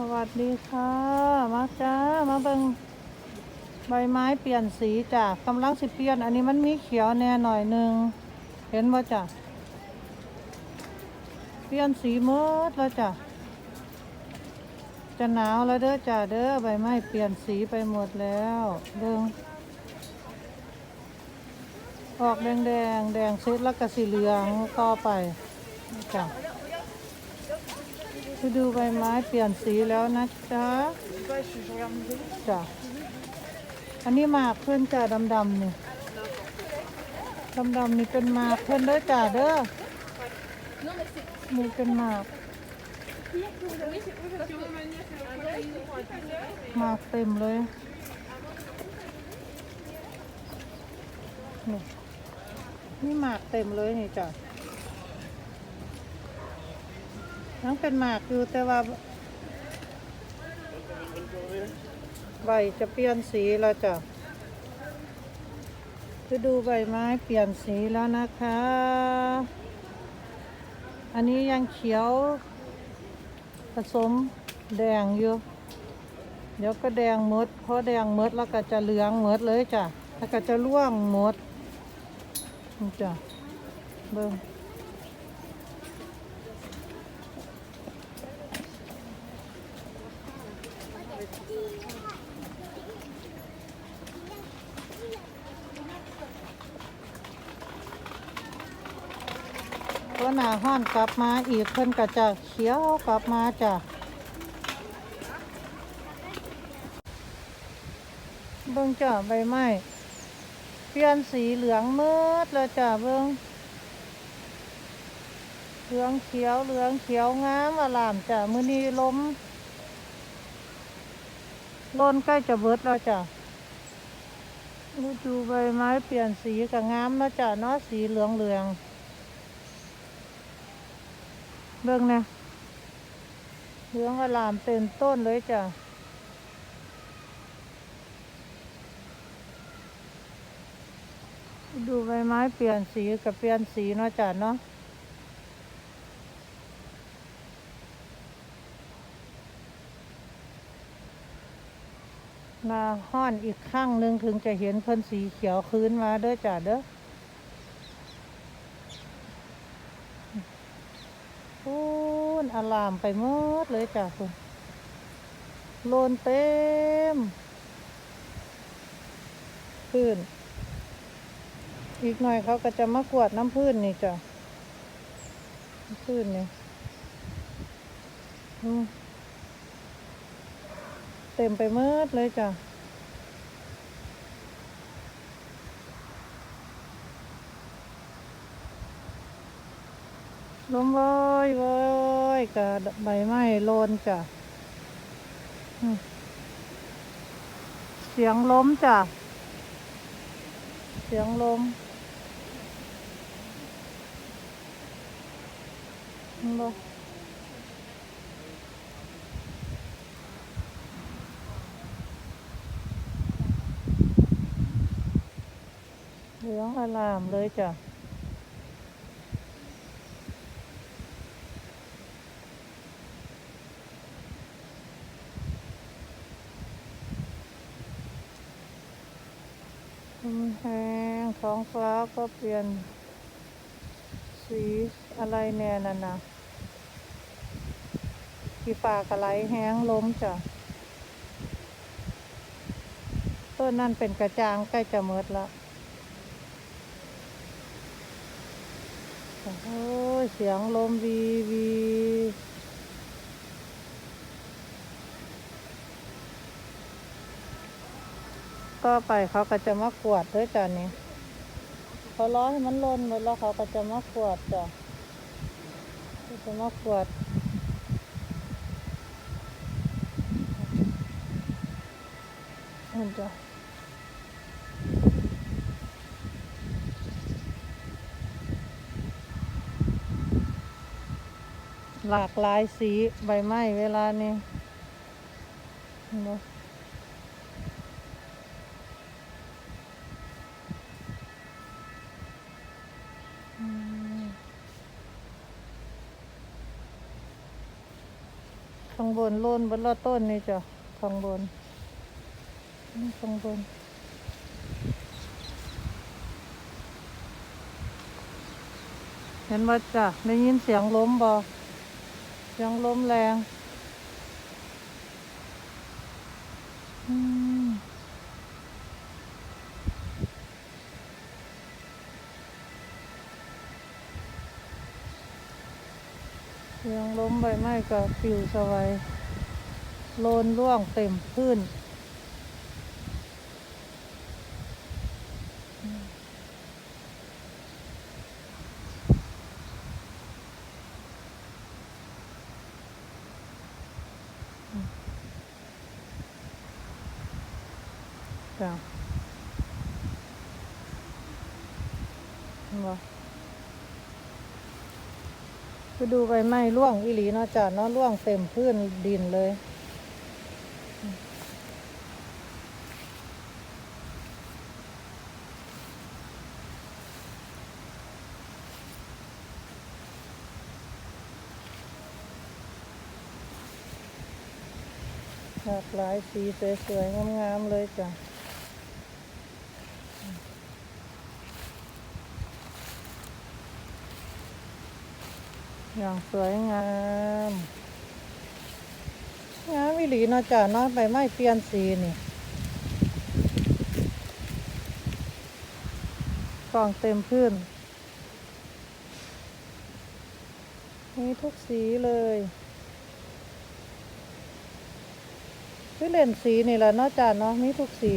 สวัสดีค่ะ มาจ้า มาเบิ่งใบไม้เปลี่ยนสีจ้ะกำลังสิเปลี่ยน อันนี้มันมีเขียวแน่หน่อยหนึ่ง เห็นบ่จ้ะ เปลี่ยนสีหมดแล้วจ้ะ จะหนาวแล้วเด้อจ้ะเด้อใบไม้เปลี่ยนสีไปหมดแล้วเบิ่งออกแดงแดงแดงเสร็จแล้วก็สีเหลืองต่อไปจ้ะ ไปดูใบไม้เปลี่ยนสีแล้วนะจ๊ะจ้ะอันนี้หมากเพื่อนจ้ะดำๆนี่ดำๆนี่เป็นหมากเพื่อนเด้อจ้ะเด้อนี่เป็นหมากหมากเต็มเลยนี่นี่หมากเต็มเลยนี่จ้ะ ยังเป็นหมากอยู่แต่ว่าใบจะเปลี่ยนสีแล้วจ้ะจะดูใบไม้เปลี่ยนสีแล้วนะคะ อันนี้ยังเขียว ผสมแดงอยู่ เดี๋ยวก็แดงหมดพอแดงหมดแล้วก็จะเหลืองหมดเลยจ้ะ แล้วก็จะร่วงหมดจ้ะเบิ่ง ตัวหนาห้อนกลับมาอีกเพิ่นก็จะเขียวกลับมาจ้ะเบิ่งจ้ะใบไม้เปลี่ยนสีเหลืองมืดเลยจ้ะเบิ่งเหลืองเขียวเหลืองเขียวงามอลามจ้ะมือนี้ล้มล้นใกล้จะเบิดแล้วจ้ะดูใบไม้เปลี่ยนสีก็งามแล้วจ้ะเนาะสีเหลืองเหลือง เบิ่งนะเหลืองอลามเต็มต้นเลยจ้ะดูใบไม้เปลี่ยนสีกับเปลี่ยนสีเนาะจ้ะเนาะมาห้อนอีกข้างหนึ่งถึงจะเห็นเพิ่นสีเขียวคืนมาเด้อจ้ะเด้อ พูน อลามไปหมดเลยจ้ะคุณโลนเต็มพื้น อีกหน่อยเขาก็จะมากวดน้ำพื้นนี่จ้ะพื้นนี่เต็มไปหมดเลยจ้ะลมโอยโอย กับใบไม้โลนจ้ะเสียงล้มจ้ะ เสียงลมเห็นบ่เหลืองอลามเลยจ้ะ มแห้งท้องฟ้าก็เปลี่ยน สีอะไรแน่นั่นนะที่ปากอะไรแห้งล้มจ้ะต้นนั่นเป็นกระจางใกล้จะหมดละโอ้เสียงลมวีวี ต่อไปเขาก็จะมากวดด้วยจ้ะนี่เขาร้อให้มันล่นหมดแล้วเขาก็จะมากวดจ้ะจะมากวดนั่นจ้ะหลากหลายสีใบไม้เวลานี้เห็นบ่อืางบนโลนบนละต้นนี่จ้ะข้างบนข้างบนเห็นว่าจ้ะได้ยินเสียงล้มบอเสียงล้มแรง อืม เสียงล้มใบไม้กับปิวสวัยโลนร่วงเต็มพื้นจ้ะบ่ ไปดูใบไม้ร่วงอีหลีเนาะจ้ะเนาะร่วงเต็มพื้นดินเลย หลากหลายสีสวยๆงามๆเลยจ้ะ อย่างสวยงามงามวิลีนาะจ้ะเนาะใบไม้เปลี่ยนสีนี่กล่องเต็มพื้น มีทุกสีเลยคือเล่นสีนี่แหละนาะจ้ะเนาะมีทุกสี